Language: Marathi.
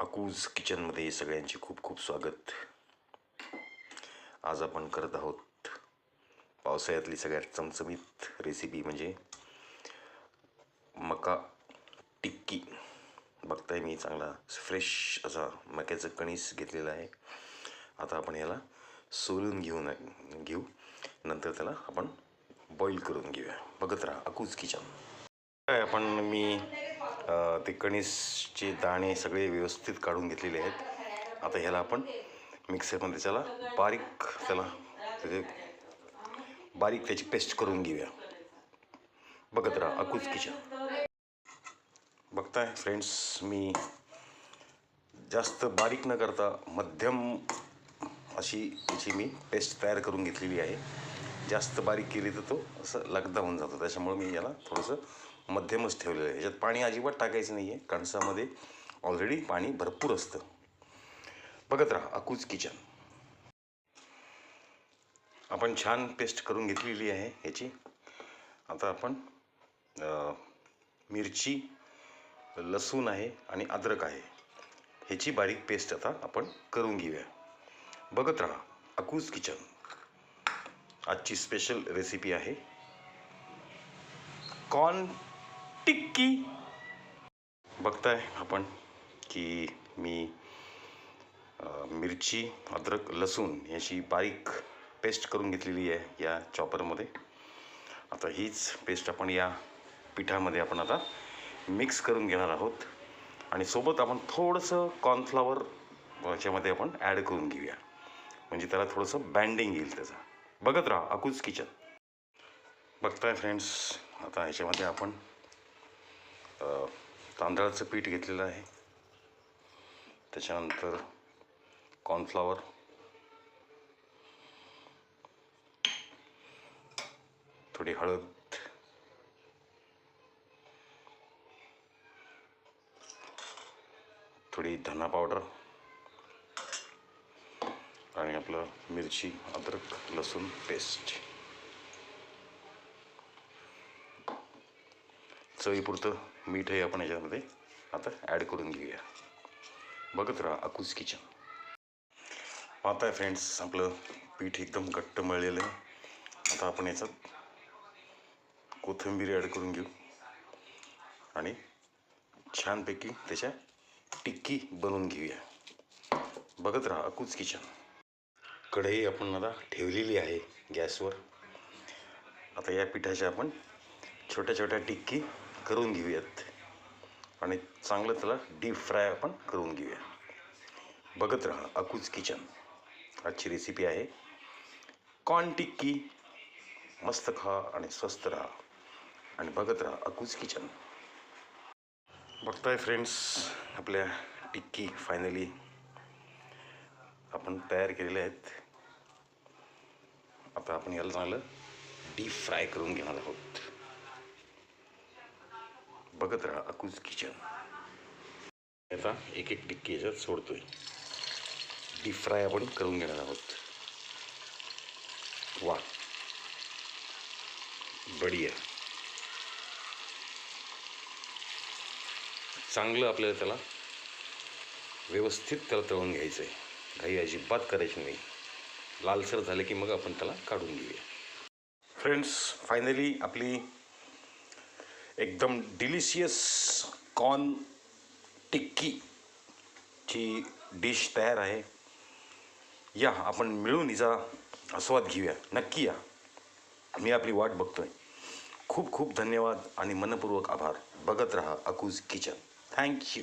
अकूज किचनमध्ये सगळ्यांचे खूप खूप स्वागत. आज आपण करत आहोत पावसाळ्यातली सगळ्यात चमचमीत रेसिपी म्हणजे मका टिक्की. बघताय मी चांगला फ्रेश असा मक्याचं कणीस घेतलेला आहे. आता आपण याला सोलून घेऊन घेऊ. नंतर त्याला आपण बॉईल करून घेऊया. बघत राहा अकूज किचन. काय आपण मी ते कणीसचे दाणे सगळे व्यवस्थित काढून घेतलेले आहेत. आता ह्याला आपण मिक्सरमध्ये त्याला बारीक त्याला त्याचे बारीक त्याची पेस्ट करून घेऊया. बघत राहा अकूच किचन बघताय फ्रेंड्स मी जास्त बारीक न करता मध्यम अशी त्याची मी पेस्ट तयार करून घेतलेली आहे. जास्त बारीक केली तर तो असं लगदा होऊन जातो. त्याच्यामुळे मी याला थोडंसं मध्यमच ठेवलेलं आहे. याच्यात पाणी अजिबात टाकायचं नाही आहे कणसामध्ये ऑलरेडी पाणी भरपूर असतं. बघत राहा अकूज किचन आपण छान पेस्ट करून घेतलेली आहे ह्याची. आता आपण मिरची लसूण आहे आणि अद्रक आहे. ह्याची बारीक पेस्ट आता आपण करून घेऊया. बघत राहा अकूज किचन आजची स्पेशल रेसिपी आहे. कॉर्न टिक्की. बघताय आपण की मी मिरची अद्रक लसूण याची बारीक पेस्ट करून घेतलेली आहे या चॉपरमध्ये. आता हीच पेस्ट आपण या पिठामध्ये आपण आता मिक्स करून घेणार आहोत. आणि सोबत आपण थोडंसं कॉर्नफ्लॉवर याच्यामध्ये आपण ॲड करून घेऊया. म्हणजे त्याला थोडंसं बँडिंग येईल त्याचा. बघत राहा अकूज किचन. बघताय फ्रेंड्स आता ह्याच्यामध्ये आपण तांदळाचं पीठ घेतलेलं आहे. त्याच्यानंतर कॉर्नफ्लावर थोडी हळद. थोडी धना पावडर. आणि आपलं मिरची अद्रक लसूण पेस्ट. चवीपुरतं मीठही आपण याच्यामध्ये आता ॲड करून घेऊया. बघत राहा अकूज किचन पाहताय फ्रेंड्स आपलं पीठ एकदम घट्ट मळलेलं आहे. आता आपण याच्यात कोथिंबीर ॲड करून घेऊ. आणि छानपैकी त्याच्या टिक्की बनवून घेऊया. बघत राहा अकूज किचन कढई आपण आता ठेवलेली आहे गॅसवर. आता या पिठाच्या आपण छोट्या छोट्या टिक्की करून घेऊयात. आणि चांगलं त्याला डीप फ्राय आपण करून घेऊया. बघत राहा अकूज किचन आजची रेसिपी आहे. कॉर्न टिक्की मस्त खा आणि स्वस्त राहा. आणि बघत राहा अकूज किचन बघताय फ्रेंड्स आपल्या टिक्की फायनली आपण तयार केलेल्या आहेत. आता आपण याला चांगलं डीप फ्राय करून घेणार आहोत. बघत राहा अकुज किचन आता एक एक टिक्की याच्यात सोडतोय. डीप फ्राय आपण करून घेणार आहोत. वा. बढिया. चांगलं आपल्याला त्याला व्यवस्थित त्याला तळून घ्यायचं आहे घाई अजिबात करायची नाही. लालसर झालं की मग आपण त्याला काढून घेऊया. फ्रेंड्स फायनली आपली एकदम डिलिशियस कॉर्न टिक्कीची डिश तयार आहे. या आपण मिळून हिचा आस्वाद घेऊया. नक्की या. मी आपली वाट बघतोय. खूप खूप धन्यवाद आणि मनपूर्वक आभार. बघत रहा अकूज किचन. थँक्यू